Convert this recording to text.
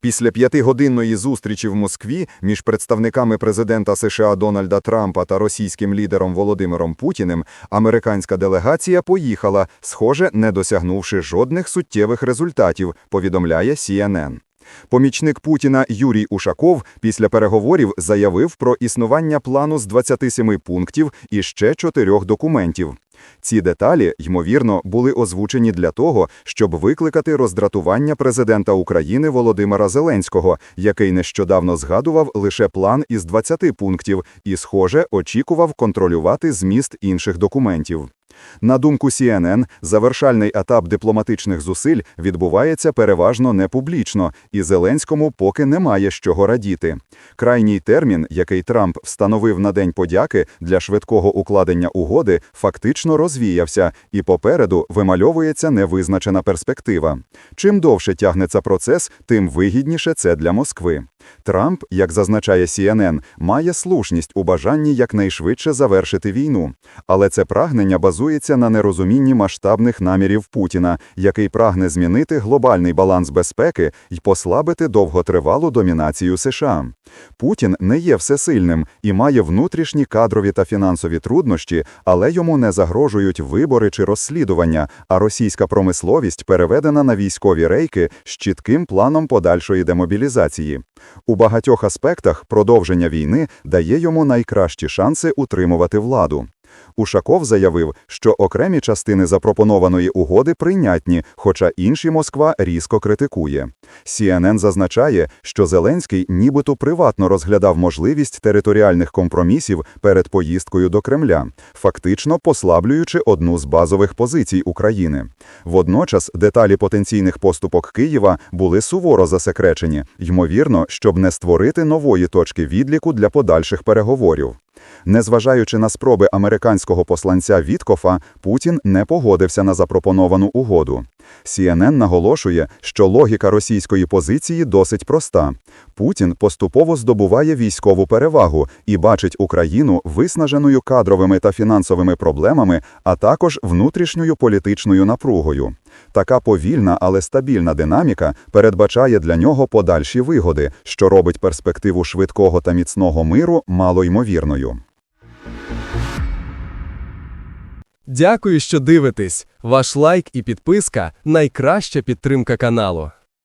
Після п'ятигодинної зустрічі в Москві між представниками президента США Дональда Трампа та російським лідером Володимиром Путіним американська делегація поїхала, схоже, не досягнувши жодних суттєвих результатів, повідомляє CNN. Помічник Путіна Юрій Ушаков після переговорів заявив про існування плану з 27 пунктів і ще чотирьох документів. Ці деталі, ймовірно, були озвучені для того, щоб викликати роздратування президента України Володимира Зеленського, який нещодавно згадував лише план із 20 пунктів і, схоже, очікував контролювати зміст інших документів. На думку CNN, завершальний етап дипломатичних зусиль відбувається переважно непублічно, і Зеленському поки немає з чого радіти. Крайній термін, який Трамп встановив на День подяки для швидкого укладення угоди, фактично розвіявся, і попереду вимальовується невизначена перспектива. Чим довше тягнеться процес, тим вигідніше це для Москви. Трамп, як зазначає CNN, має слушність у бажанні якнайшвидше завершити війну. Але це прагнення базується на нерозумінні масштабних намірів Путіна, який прагне змінити глобальний баланс безпеки і послабити довготривалу домінацію США. Путін не є всесильним і має внутрішні кадрові та фінансові труднощі, але йому не загрожують вибори чи розслідування, а російська промисловість переведена на військові рейки з чітким планом подальшої демобілізації. У багатьох аспектах продовження війни дає йому найкращі шанси утримувати владу. Ушаков заявив, що окремі частини запропонованої угоди прийнятні, хоча інші Москва різко критикує. CNN зазначає, що Зеленський нібито приватно розглядав можливість територіальних компромісів перед поїздкою до Кремля, фактично послаблюючи одну з базових позицій України. Водночас деталі потенційних поступок Києва були суворо засекречені, ймовірно, щоб не створити нової точки відліку для подальших переговорів. Незважаючи на спроби американського посланця Віткофа, Путін не погодився на запропоновану угоду. CNN наголошує, що логіка російської позиції досить проста. Путін поступово здобуває військову перевагу і бачить Україну виснаженою кадровими та фінансовими проблемами, а також внутрішньою політичною напругою. Така повільна, але стабільна динаміка передбачає для нього подальші вигоди, що робить перспективу швидкого та міцного миру малоймовірною. Дякую, що дивитесь. Ваш лайк і підписка найкраща підтримка каналу.